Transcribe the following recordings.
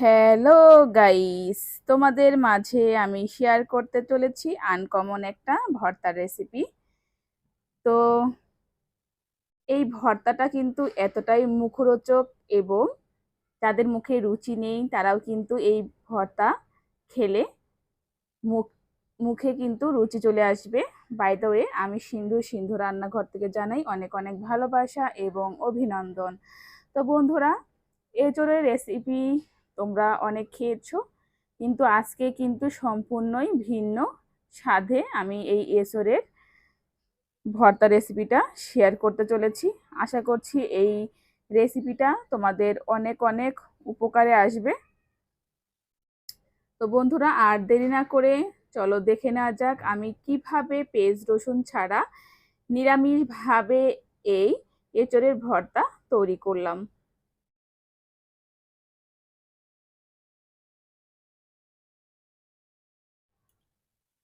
Hello guys তোমাদের মাঝে আমি শেয়ার করতে চলেছি আনকমন একটা ভর্তার রেসিপি তো এই ভর্তাটা কিন্তু এতটাই মুখরোচক এবং যাদের মুখে রুচি নেই, তারাও কিন্তু এই ভর্তা খেলে মুখ, মুখে কিন্তু রুচি চলে আসবে। বাই ওয়ে আমি সিন্ধু সিন্ধু রান্নাঘর থেকে জানাই অনেক অনেক ভালোবাসা এবং অভিনন্দন। তো বন্ধুরা এঁচড়ের রেসিপি তোমরা অনেক খেয়েছো। কিন্তু আজকে কিন্তু সম্পূর্ণই ভিন্ন স্বাদে আমি এই এসরের ভর্তা রেসিপিটা শেয়ার করতে চলেছি। আশা করছি এই রেসিপিটা তোমাদের অনেক অনেক উপকারে আসবে। তো বন্ধুরা, আর দেরি না করে চলো দেখে নেওয়া যাক আমি কীভাবে পেঁয়াজ রসুন ছাড়া নিরামিষভাবে এই এঁচড়ের ভর্তা তৈরি করলাম।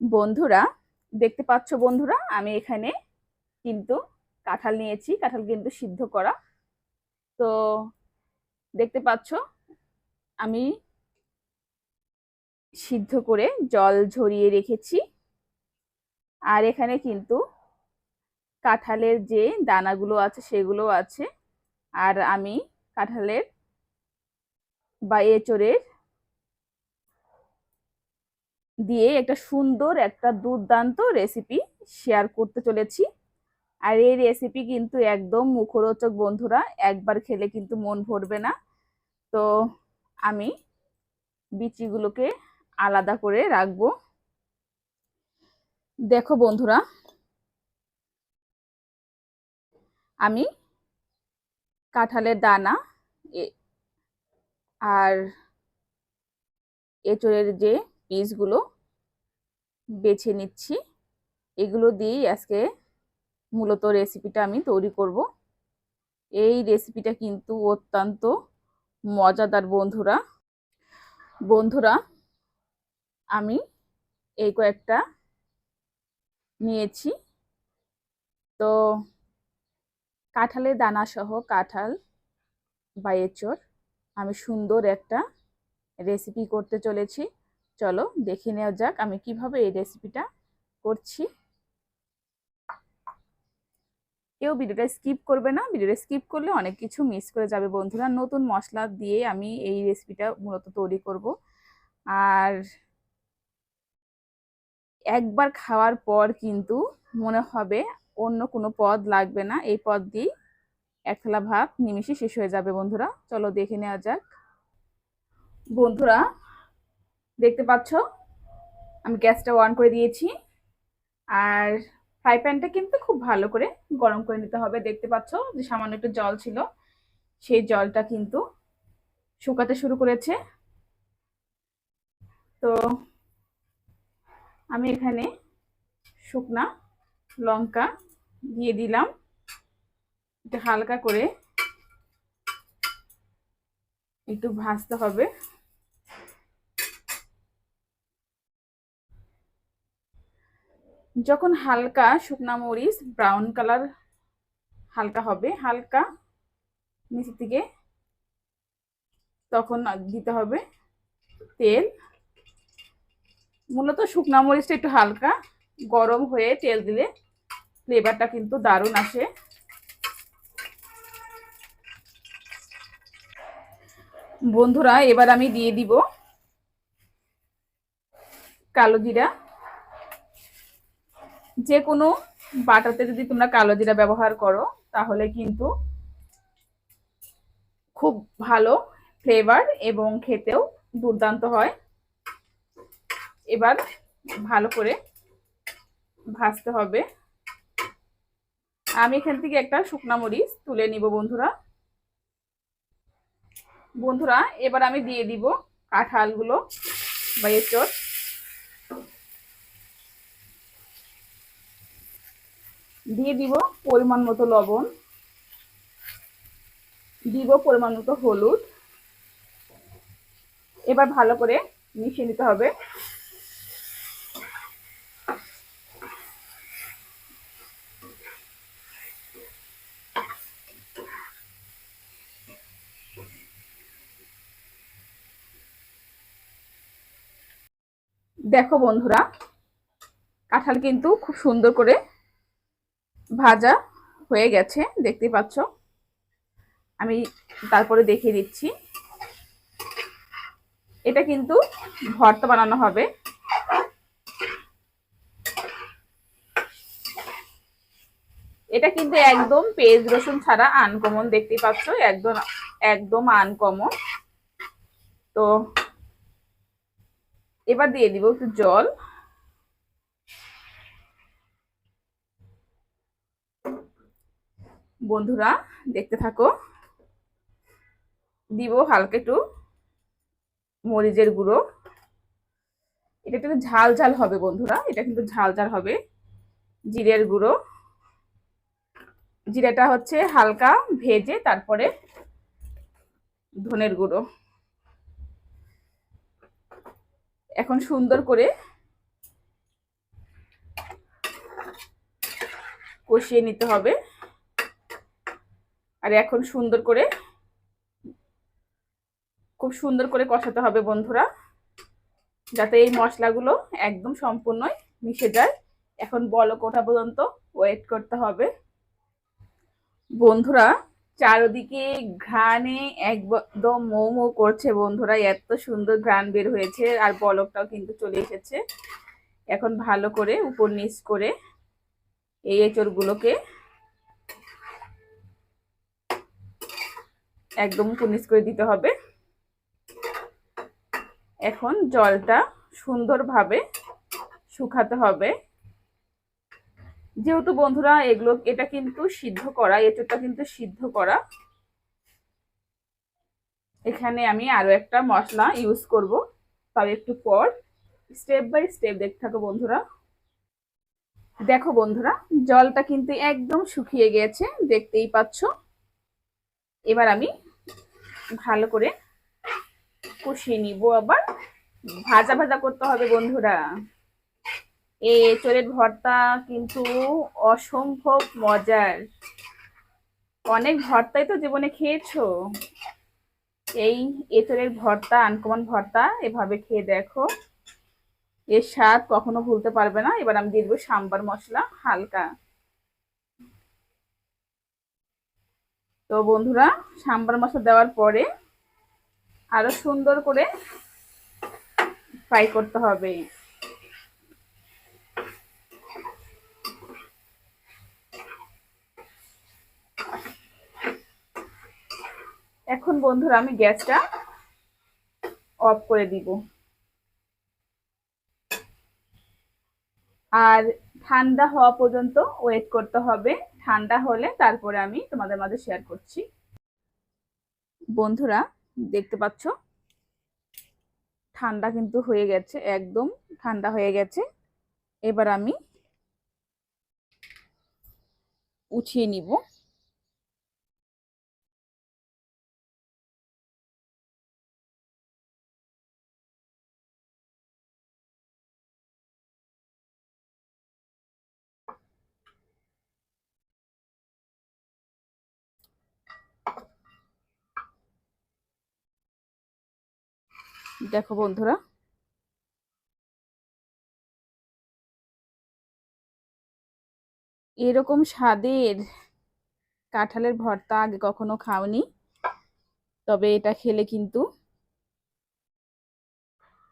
বন্ধুরা, দেখতে পাচ্ছ বন্ধুরা, আমি এখানে কিন্তু কাঁঠাল নিয়েছি। কাঁঠাল কিন্তু সিদ্ধ করা। তো দেখতে পাচ্ছ, আমি সিদ্ধ করে জল ঝরিয়ে রেখেছি। আর এখানে কিন্তু কাঁঠালের যে দানাগুলো আছে, সেগুলো আছে। আর আমি কাঁঠালের বা এচোরের দিয়ে একটা সুন্দর, একটা দুর্দান্ত রেসিপি শেয়ার করতে চলেছি। আর এই রেসিপি কিন্তু একদম মুখরোচক বন্ধুরা, একবার খেলে কিন্তু মন ভরবে না। তো আমি বিচিগুলোকে আলাদা করে রাখব। দেখো বন্ধুরা, আমি কাঁঠালের দানা আর এঁচড়ের যে পিসগুলো বেছে নিচ্ছি। এগুলো দিয়েই আজকে মূলত রেসিপিটা আমি তৈরি করব। এই রেসিপিটা কিন্তু অত্যন্ত মজাদার বন্ধুরা। বন্ধুরা, আমি এই কয়েকটা নিয়েছি। তো কাঁঠালের দানা সহ কাঁঠাল বা এঁচড় আমি সুন্দর একটা রেসিপি করতে চলেছি। চলো দেখে নেওয়া যাক আমি কীভাবে এই রেসিপিটা করছি। কেউ ভিডিওটা স্কিপ করবে না ভিডিওটা স্কিপ করলে অনেক কিছু মিস করে যাবে বন্ধুরা। নতুন মশলা দিয়ে আমি এই রেসিপিটা মূলত তৈরি করব। আর একবার খাওয়ার পর কিন্তু মনে হবে অন্য কোনো পদ লাগবে না। এই পদ দিয়েই এক থালা ভাত নিমিশে শেষ হয়ে যাবে বন্ধুরা। চলো দেখে নেওয়া যাক। বন্ধুরা দেখতে পাচ্ছ? আমি গ্যাসটা অন করে দিয়েছি। আর ফ্রাই প্যানটা কিন্তু খুব ভালো করে গরম করে নিতে হবে। দেখতে পাচ্ছ যে সামান্য একটু জল ছিল। সেই জলটা কিন্তু শুকাতে শুরু করেছে। তো আমি এখানে শুকনা লঙ্কা দিয়ে দিলাম। এটা হালকা করে একটু ভাজতে হবে। যখন হালকা শুকনা মরিচ ব্রাউন কালার হালকা হবে, হালকা নিচের দিকে, তখন দিতে হবে তেল। মূলত শুকনা মরিচটা একটু হালকা গরম হয়ে তেল দিলে ফ্লেভারটা কিন্তু দারুণ আসে। বন্ধুরা, এবার আমি দিয়ে দিব কালো জিরা। যে কোনো বাটাতে যদি তোমরা কালো জিরা ব্যবহার করো, তাহলে কিন্তু খুব ভালো ফ্লেভার এবং খেতেও দুর্দান্ত হয়। এবার ভালো করে ভাজতে হবে। আমি এখান থেকে একটা শুকনা মরিচ তুলে নিব বন্ধুরা। বন্ধুরা, এবার আমি দিয়ে দিব কাঁঠালগুলো বা এঁচড়। দিয়ে দিব পরিমাণ মতো লবণ, দিব পরিমাণ মতো হলুদ। এবার ভালো করে মিশিয়ে নিতে হবে। দেখো বন্ধুরা, কাঁঠাল কিন্তু খুব সুন্দর করে ভাজা হয়ে গেছে, দেখতে পাচ্ছ? আমি তারপরে দেখিয়ে দিচ্ছি। এটা কিন্তু ভর্তা বানানো হবে। এটা কিন্তু একদম পেঁয়াজ, রসুন ছাড়া আনকমন দেখতেই পাচ্ছ? একদম একদম আনকমন তো এবার দিয়ে দিব একটু জল। বন্ধুরা, দেখতে থাকো। দিব হালকা একটু মরিচের গুঁড়ো। এটা একটু ঝাল ঝাল হবে বন্ধুরা, এটা কিন্তু ঝাল ঝাল হবে। জিরের গুঁড়ো। জিরাটা হচ্ছে হালকা ভেজে তারপরে ধনের গুঁড়ো। এখন সুন্দর করে কষিয়ে নিতে হবে। আর এখন সুন্দর করে, খুব সুন্দর করে কষাতে হবে বন্ধুরা, যাতে এই মশলাগুলো একদম সম্পূর্ণই মিশে যায়। এখন বলক ওঠা পর্যন্ত ওয়েট করতে হবে। বন্ধুরা, চারদিকে ঘ্রাণে একদম মৌ মৌ করছে বন্ধুরা, এত সুন্দর ঘ্রাণ বের হয়েছে, আর বলকটাও কিন্তু চলে এসেছে। এখন ভালো করে উপর নিচ করে এই এঁচড়গুলোকে একদম উপর করে দিতে হবে। এখন জলটা সুন্দরভাবে শুকাতে হবে। যেহেতু বন্ধুরা, এগুলো, এটা কিন্তু সিদ্ধ করা, এঁচোড়টা কিন্তু সিদ্ধ করা। এখানে আমি আরও একটা মশলা ইউজ করব। তবে একটু পর স্টেপ বাই স্টেপ দেখতে থাকো বন্ধুরা। দেখো বন্ধুরা, জলটা কিন্তু একদম শুকিয়ে গেছে, দেখতেই পাচ্ছ। এবার আমি ভালো করে কষিয়ে নিব আবার। ভাজা ভাজা করতে হবে বন্ধুরা। এই এঁচড়ের ভর্তা কিন্তু অসম্ভব মজার। অনেক ভর্তাই তো জীবনে খেয়েছো। এই এঁচড়ের ভর্তা, আনকমন ভর্তা, এভাবে খেয়ে দেখো। এর স্বাদ কখনো ভুলতে পারবে না। এবার আমি দিয়ে দেবো সাম্বার মশলা হালকা। তো বন্ধুরা, সাম্বার মশলা দেওয়ার পরে আরও সুন্দর করে ফ্রাই করতে হবে। এখন বন্ধুরা, আমি গ্যাসটা অফ করে দিব। আর ঠান্ডা হওয়া পর্যন্ত ওয়েট করতে হবে। ঠান্ডা হলে তারপরে আমি তোমাদের মাঝে শেয়ার করছি। বন্ধুরা, দেখতে পাচ্ছ? ঠান্ডা কিন্তু হয়ে গেছে, একদম ঠান্ডা হয়ে গেছে। এবার আমি উঠিয়ে নিব। দেখো বন্ধুরা। এরকম স্বাদের কাঁঠালের ভর্তা আগে কখনো খাওনি, তবে এটা খেলে কিন্তু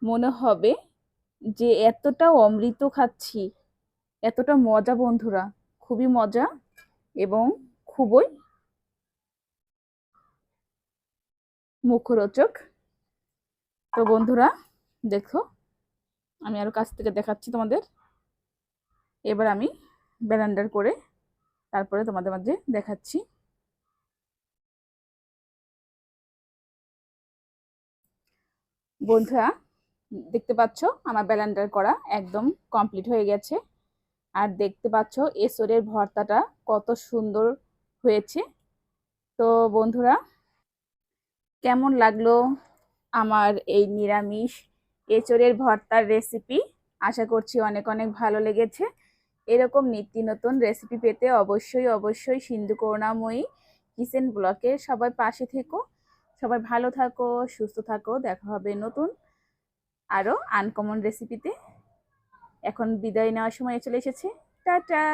মনে হবে যে এতটা অমৃত খাচ্ছি, এতটা মজা বন্ধুরা, খুবই মজা এবং খুবই মুখরোচক। তো বন্ধুরা, দেখো, আমি আরও কাছ থেকে দেখাচ্ছি তোমাদের। এবার আমি ব্যালেন্ডার করে তারপরে তোমাদের মাঝে দেখাচ্ছি। বন্ধুরা, দেখতে পাচ্ছ আমার ব্যালেন্ডার করা একদম কমপ্লিট হয়ে গেছে। আর দেখতে পাচ্ছ এসরের ভর্তাটা কত সুন্দর হয়েছে। তো বন্ধুরা, কেমন লাগল? আমার এই নিরামিষ এঁচড়ের ভর্তার রেসিপি আশা করছি অনেক অনেক ভালো লেগেছে। এরকম নিত্য নতুন রেসিপি পেতে অবশ্যই অবশ্যই সিন্ধু করুণাময়ী কিচেন ব্লকে সবাই পাশে থেকো। সবাই ভালো থাকো, সুস্থ থাকো। দেখা হবে নতুন আরও আনকমন রেসিপিতে এখন বিদায় নেওয়ার সময় চলে এসেছে। টাটা!